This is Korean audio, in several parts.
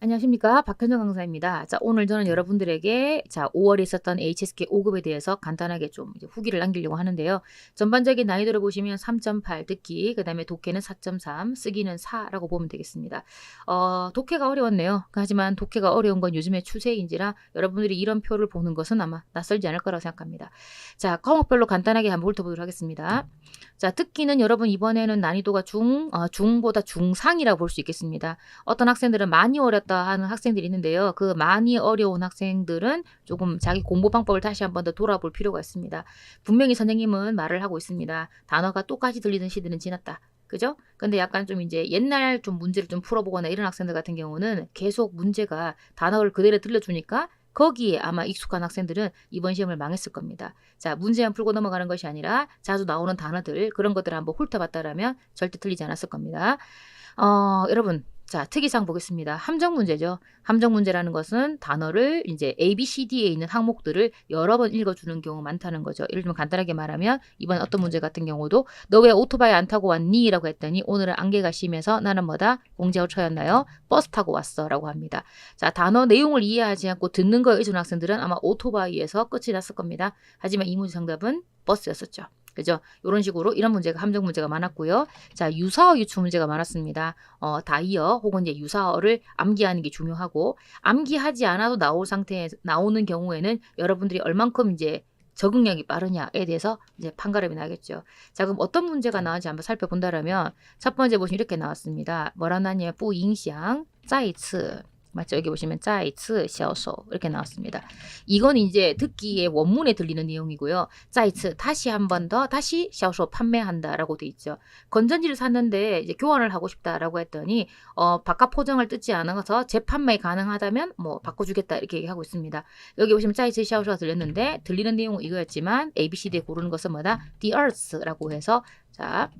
안녕하십니까 박현정 강사입니다. 자 오늘 저는 여러분들에게 자 5월에 있었던 HSK 5급에 대해서 간단하게 좀 후기를 남기려고 하는데요. 전반적인 난이도를 보시면 3.8 듣기, 그 다음에 독해는 4.3, 쓰기는 4라고 보면 되겠습니다. 어, 독해가 어려웠네요. 하지만 독해가 어려운 건 요즘의 추세인지라 여러분들이 이런 표를 보는 것은 아마 낯설지 않을 거라고 생각합니다. 자 과목별로 간단하게 한번 훑어보도록 하겠습니다. 자 듣기는 여러분 이번에는 난이도가 중, 어, 중보다 중상이라고 볼 수 있겠습니다. 어떤 학생들은 많이 어렵다 하는 학생들이 있는데요. 그 많이 어려운 학생들은 조금 자기 공부 방법을 다시 한번 더 돌아볼 필요가 있습니다. 분명히 선생님은 말을 하고 있습니다. 단어가 똑같이 들리는 시대는 지났다. 그죠? 근데 약간 좀 이제 옛날 좀 문제를 좀 풀어보거나 이런 학생들 같은 경우는 계속 문제가 단어를 그대로 들려주니까 거기에 아마 익숙한 학생들은 이번 시험을 망했을 겁니다. 자, 문제만 풀고 넘어가는 것이 아니라 자주 나오는 단어들, 그런 것들을 한번 훑어봤다라면 절대 틀리지 않았을 겁니다. 어, 여러분, 자, 특이사항 보겠습니다. 함정 문제죠. 함정 문제라는 것은 단어를 이제 A, B, C, D에 있는 항목들을 여러 번 읽어주는 경우 많다는 거죠. 예를 들면 간단하게 말하면 이번 어떤 문제 같은 경우도 너 왜 오토바이 안 타고 왔니? 라고 했더니 오늘은 안개가 심해서 나는 뭐다? 공제호처였나요? 버스 타고 왔어. 라고 합니다. 자, 단어 내용을 이해하지 않고 듣는 거에 의존한 학생들은 아마 오토바이에서 끝이 났을 겁니다. 하지만 이 문제 정답은 버스였었죠. 그죠? 이런 식으로 이런 문제가 함정 문제가 많았고요. 자, 유사어 유추 문제가 많았습니다. 어, 다이어 혹은 이제 유사어를 암기하는 게 중요하고 암기하지 않아도 나올 상태에 나오는 경우에는 여러분들이 얼만큼 이제 적응력이 빠르냐에 대해서 이제 판가름이 나겠죠. 자, 그럼 어떤 문제가 나왔는지 한번 살펴본다라면 첫 번째 보시면 이렇게 나왔습니다. 뭐라 나냐면 뿌잉샹 짜이츠 맞죠? 여기 보시면 짜이츠 샤오소 이렇게 나왔습니다. 이건 이제 듣기에 원문에 들리는 내용이고요. 짜이츠 다시 한 번 더 다시 샤오소 판매한다라고 돼 있죠. 건전지를 샀는데 이제 교환을 하고 싶다라고 했더니 어 바깥 포장을 뜯지 않아서 재판매 가능하다면 뭐 바꿔주겠다 이렇게 얘기하고 있습니다. 여기 보시면 짜이츠 샤오소가 들렸는데 들리는 내용은 이거였지만 A, B, C, D 고르는 것은 뭐다? The Earth라고 해서 자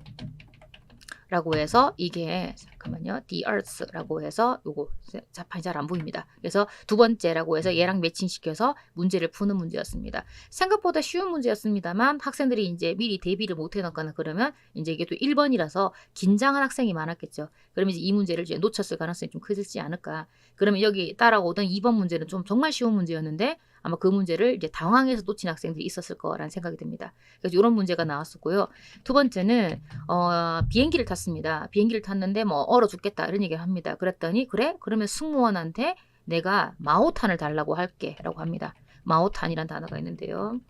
라고 해서 이게 잠깐만요. The Earth라고 해서 요거 자판이 잘 안 보입니다. 그래서 두 번째라고 해서 얘랑 매칭시켜서 문제를 푸는 문제였습니다. 생각보다 쉬운 문제였습니다만 학생들이 이제 미리 대비를 못 해놨거나 그러면 이제 이게 또 1번이라서 긴장한 학생이 많았겠죠. 그러면 이제 이 문제를 이제 놓쳤을 가능성이 좀 크지 않을까. 그러면 여기 따라오던 2번 문제는 좀 정말 쉬운 문제였는데 아마 그 문제를 이제 당황해서 놓친 학생들이 있었을 거라는 생각이 듭니다. 그래서 이런 문제가 나왔었고요. 두 번째는 어, 비행기를 탔습니다. 비행기를 탔는데 뭐 얼어 죽겠다 이런 얘기를 합니다. 그랬더니 그래? 그러면 승무원한테 내가 마오탄을 달라고 할게라고 합니다. 마오탄이란 단어가 있는데요.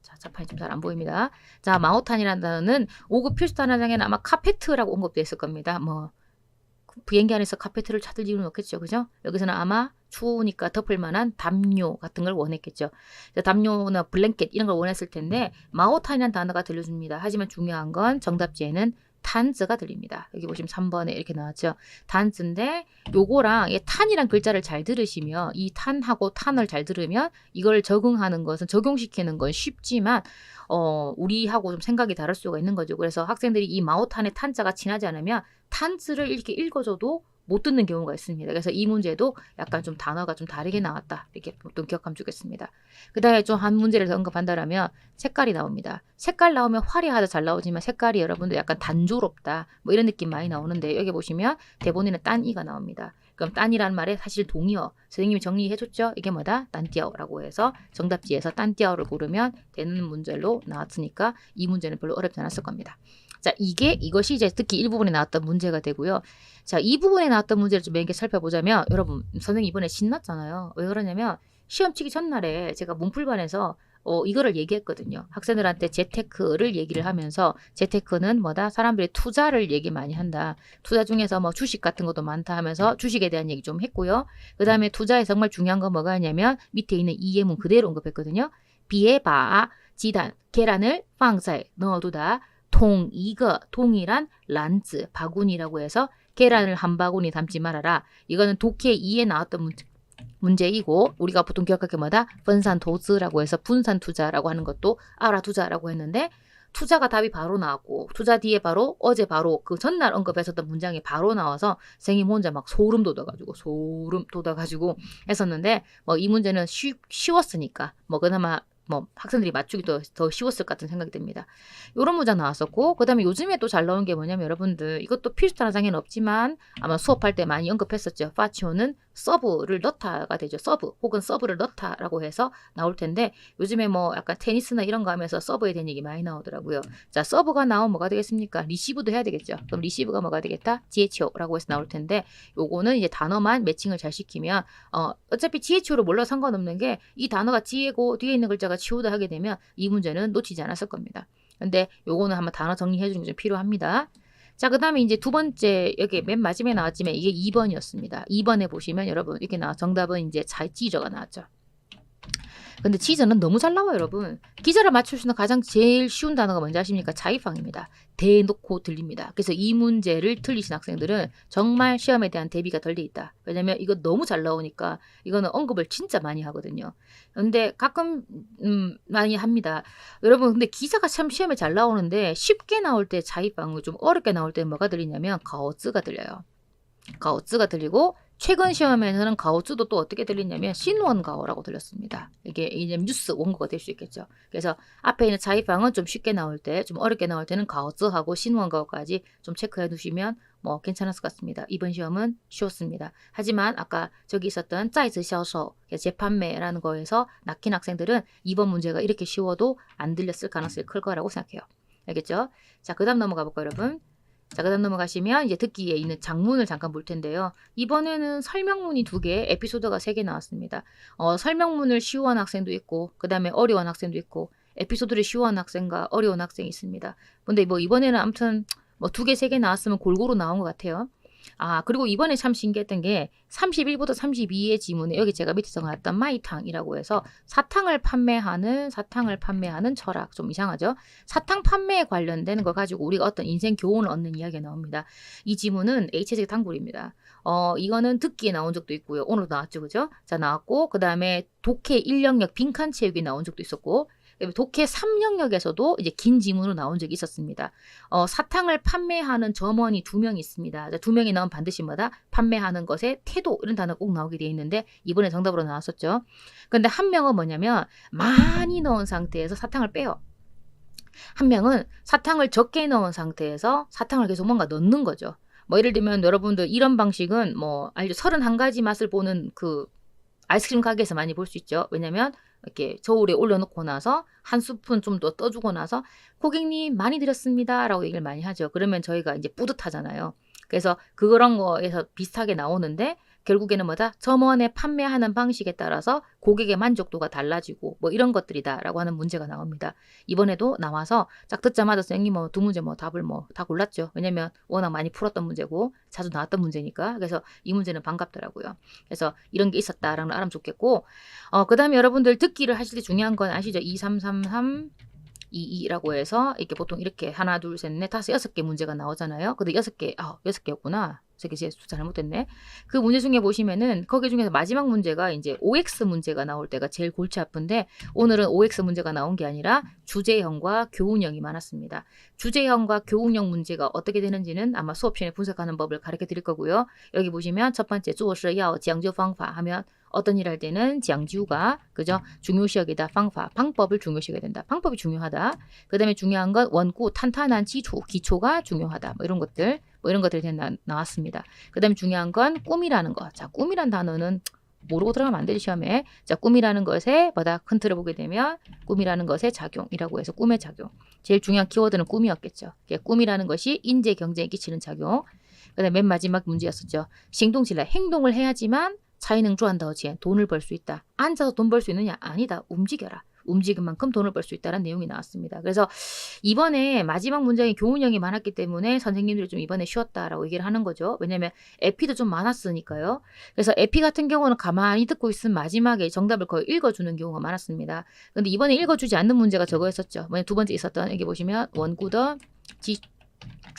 자, 자판이 좀 잘 안 보입니다. 자, 마오탄이라는 단어는 5급 필수 단어장에는 아마 카페트라고 언급되어 있을 겁니다. 뭐 비행기 안에서 카페트를 찾을 이유는 없겠죠. 그죠? 여기서는 아마 추우니까 덮을 만한 담요 같은 걸 원했겠죠. 담요나 블랭켓 이런 걸 원했을 텐데 마오탄이라는 단어가 들려줍니다. 하지만 중요한 건 정답지에는 탄즈가 들립니다. 여기 보시면 3번에 이렇게 나왔죠. 탄즈인데 요거랑 이 탄이란 글자를 잘 들으시면 이 탄하고 탄을 잘 들으면 이걸 적응하는 것은 적용시키는 건 쉽지만 어 우리하고 좀 생각이 다를 수가 있는 거죠. 그래서 학생들이 이 마오탄의 탄자가 친하지 않으면 탄즈를 이렇게 읽어줘도 못 듣는 경우가 있습니다. 그래서 이 문제도 약간 좀 단어가 좀 다르게 나왔다. 이렇게 보통 기억하면 좋겠습니다. 그 다음에 좀 한 문제를 더 언급한다면 색깔이 나옵니다. 색깔 나오면 화려하다 잘 나오지만 색깔이 여러분들 약간 단조롭다. 뭐 이런 느낌 많이 나오는데 여기 보시면 대본에는 딴이가 나옵니다. 그럼 딴이란 말에 사실 동의어. 선생님이 정리해줬죠? 이게 뭐다? 딴띠어라고 해서 정답지에서 딴띠어를 고르면 되는 문제로 나왔으니까 이 문제는 별로 어렵지 않았을 겁니다. 자, 이게 이것이 이제 특히 일부분에 나왔던 문제가 되고요. 자, 이 부분에 나왔던 문제를 좀몇개 살펴보자면 여러분, 선생님 이번에 신났잖아요. 왜 그러냐면 시험 치기 전날에 제가 문풀반에서 어, 이거를 얘기했거든요. 학생들한테 재테크를 얘기를 하면서 재테크는 뭐다? 사람들이 투자를 얘기 많이 한다. 투자 중에서 뭐 주식 같은 것도 많다 하면서 주식에 대한 얘기 좀 했고요. 그 다음에 투자에 정말 중요한 건 뭐가 있냐면 밑에 있는 이 예문 그대로 언급했거든요. 비에 바, 지단, 계란을 빵사에 넣어두다. 통, 이거, 통이란 란즈, 바구니라고 해서 계란을 한 바구니 담지 말아라. 이거는 독해 2에 나왔던 문제, 문제이고 우리가 보통 기억할 게 뭐다? 분산 도즈라고 해서 분산 투자라고 하는 것도 알아두자라고 했는데 투자가 답이 바로 나왔고 투자 뒤에 바로 어제 바로 그 전날 언급했었던 문장이 바로 나와서 생님 혼자 막 소름 돋아가지고 소름 돋아가지고 했었는데 뭐 이 문제는 쉬, 쉬웠으니까 뭐 그나마 뭐 학생들이 맞추기 더, 더 쉬웠을 것 같은 생각이 듭니다. 요런 문장 나왔었고 그다음에 요즘에 또 잘 나오는 게 뭐냐면 여러분들 이것도 필수타는 장애는 없지만 아마 수업할 때 많이 언급했었죠. 파치오는 서브를 넣다가 되죠. 서브 혹은 서브를 넣다라고 해서 나올 텐데 요즘에 뭐 약간 테니스나 이런 거 하면서 서브에 대한 얘기 많이 나오더라고요. 자 서브가 나오면 뭐가 되겠습니까? 리시브도 해야 되겠죠. 그럼 리시브가 뭐가 되겠다? GHO라고 해서 나올 텐데 요거는 이제 단어만 매칭을 잘 시키면 어 어차피 GHO를 몰라 상관없는 게 이 단어가 G고 뒤에 있는 글자가 치우다 하게 되면 이 문제는 놓치지 않았을 겁니다. 근데 요거는 한번 단어 정리해 주는 게 좀 필요합니다. 자, 그 다음에 이제 두 번째, 여기 맨 마지막에 나왔지만 이게 2번이었습니다. 2번에 보시면 여러분, 이렇게 나와, 정답은 이제 자, 지저가 나왔죠. 근데 지저는 너무 잘 나와요, 여러분. 기저를 맞출 수 있는 가장 제일 쉬운 단어가 뭔지 아십니까? 자이팡입니다. 대놓고 들립니다. 그래서 이 문제를 틀리신 학생들은 정말 시험에 대한 대비가 덜 돼 있다. 왜냐면 이거 너무 잘 나오니까 이거는 언급을 진짜 많이 하거든요. 근데 가끔 음, 많이 합니다. 여러분 근데 기사가 참 시험에 잘 나오는데 쉽게 나올 때 자이팡, 좀 어렵게 나올 때 뭐가 들리냐면 가오츠가 들려요. 가오츠가 들리고 최근 시험에서는 가오츠도 또 어떻게 들리냐면 신원 가오라고 들렸습니다. 이게 이제 뉴스 원고가 될 수 있겠죠. 그래서 앞에 있는 자이방은 좀 쉽게 나올 때, 좀 어렵게 나올 때는 가오츠하고 신원 가오까지 좀 체크해 두시면 뭐 괜찮았을 것 같습니다. 이번 시험은 쉬웠습니다. 하지만 아까 저기 있었던 짜이즈 销售 재판매라는 거에서 낚인 학생들은 이번 문제가 이렇게 쉬워도 안 들렸을 가능성이 클 거라고 생각해요. 알겠죠? 자, 그 다음 넘어가 볼까요, 여러분? 자, 그 다음 넘어가시면 이제 듣기에 있는 장문을 잠깐 볼 텐데요. 이번에는 설명문이 두 개, 에피소드가 세 개 나왔습니다. 어, 설명문을 쉬워한 학생도 있고, 그 다음에 어려운 학생도 있고, 에피소드를 쉬워한 학생과 어려운 학생이 있습니다. 근데 뭐 이번에는 아무튼 뭐 두 개, 세 개 나왔으면 골고루 나온 것 같아요. 아, 그리고 이번에 참 신기했던 게 31부터 32의 지문에 여기 제가 밑에 적어놨던 마이탕이라고 해서 사탕을 판매하는 사탕을 판매하는 철학 좀 이상하죠? 사탕 판매에 관련된 거 가지고 우리가 어떤 인생 교훈을 얻는 이야기가 나옵니다. 이 지문은 HSK 단골입니다. 어, 이거는 듣기에 나온 적도 있고요. 오늘도 나왔죠, 그죠? 자, 나왔고 그 다음에 독해 인력력 빈칸 채우기 나온 적도 있었고 독해 3영역에서도 이제 긴 지문으로 나온 적이 있었습니다. 어, 사탕을 판매하는 점원이 두 명 있습니다. 두 명이 나오면 반드시 뭐다? 판매하는 것에 태도 이런 단어가 꼭 나오게 되어 있는데 이번에 정답으로 나왔었죠. 근데 한 명은 뭐냐면 많이 넣은 상태에서 사탕을 빼요. 한 명은 사탕을 적게 넣은 상태에서 사탕을 계속 뭔가 넣는 거죠. 뭐 예를 들면 여러분들 이런 방식은 뭐 알죠? 31가지 맛을 보는 그 아이스크림 가게에서 많이 볼 수 있죠. 왜냐면 이렇게 저울에 올려놓고 나서 한 스푼 좀 더 떠주고 나서 고객님 많이 드렸습니다라고 얘기를 많이 하죠. 그러면 저희가 이제 뿌듯하잖아요. 그래서 그런 거에서 비슷하게 나오는데 결국에는 뭐다? 점원에 판매하는 방식에 따라서 고객의 만족도가 달라지고 뭐 이런 것들이다라고 하는 문제가 나옵니다. 이번에도 나와서 딱 듣자마자 선생님 뭐 두 문제 뭐 답을 뭐 다 골랐죠. 왜냐면 워낙 많이 풀었던 문제고 자주 나왔던 문제니까. 그래서 이 문제는 반갑더라고요. 그래서 이런 게 있었다라는 걸 알면 좋겠고 어 그다음에 여러분들 듣기를 하실 때 중요한 건 아시죠? 2333 2이라고 해서 이렇게 보통 이렇게 하나 둘 셋 넷 다섯 여섯 개 문제가 나오잖아요. 근데 여섯 개 아, 여섯 개였구나. 저기 제 잘못됐네. 그 문제 중에 보시면은 거기 중에서 마지막 문제가 이제 OX 문제가 나올 때가 제일 골치 아픈데 오늘은 OX 문제가 나온 게 아니라 주제형과 교훈형이 많았습니다. 주제형과 교훈형 문제가 어떻게 되는지는 아마 수업 시간에 분석하는 법을 가르쳐 드릴 거고요. 여기 보시면 첫 번째 주어시 야어 지양조 방파 하면 어떤 일 할 때는 장주가 그죠? 중요시하기다. 방파 방법을 중요시하게 된다. 방법이 중요하다. 그 다음에 중요한 건 원고 탄탄한 기초 기초가 중요하다. 뭐 이런 것들 뭐 이런 것들이 나, 나왔습니다. 그 다음에 중요한 건 꿈이라는 거 자 꿈이란 단어는 모르고 들어가면 안 되지 시험에. 자 꿈이라는 것에 뭐다? 흔들어 보게 되면 꿈이라는 것의 작용이라고 해서 꿈의 작용. 제일 중요한 키워드는 꿈이었겠죠. 꿈이라는 것이 인재 경쟁에 끼치는 작용. 그다음 맨 마지막 문제였었죠. 행동질라 행동을 해야지만 차이능 주한다어지엔 돈을 벌 수 있다. 앉아서 돈 벌 수 있느냐? 아니다. 움직여라. 움직인 만큼 돈을 벌 수 있다는 내용이 나왔습니다. 그래서 이번에 마지막 문장이 교훈형이 많았기 때문에 선생님들이 좀 이번에 쉬었다라고 얘기를 하는 거죠. 왜냐면 에피도 좀 많았으니까요. 그래서 에피 같은 경우는 가만히 듣고 있으면 마지막에 정답을 거의 읽어주는 경우가 많았습니다. 근데 이번에 읽어주지 않는 문제가 저거였었죠. 두 번째 있었던 여기 보시면 원구더 지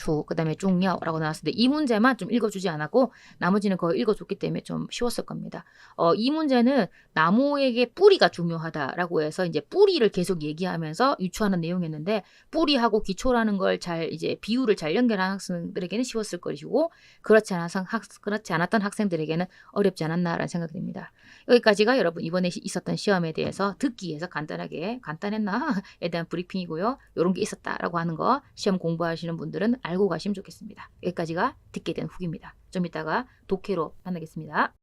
주, 그 다음에 중여라고 나왔는데 이 문제만 좀 읽어주지 않았고 나머지는 거의 읽어줬기 때문에 좀 쉬웠을 겁니다. 어, 이 문제는 나무에게 뿌리가 중요하다라고 해서 이제 뿌리를 계속 얘기하면서 유추하는 내용이었는데 뿌리하고 기초라는 걸 잘 이제 비율을 잘 연결한 학생들에게는 쉬웠을 것이고 그렇지 않아서 학, 그렇지 않았던 학생들에게는 어렵지 않았나라는 생각이 듭니다. 여기까지가 여러분 이번에 시- 있었던 시험에 대해서 듣기 에서 간단하게 간단했나에 대한 브리핑이고요. 이런 게 있었다라고 하는 거 시험 공부하시는 분들은 알고 가시면 좋겠습니다. 여기까지가 듣게 된 후기입니다. 좀 이따가 독해로 만나겠습니다.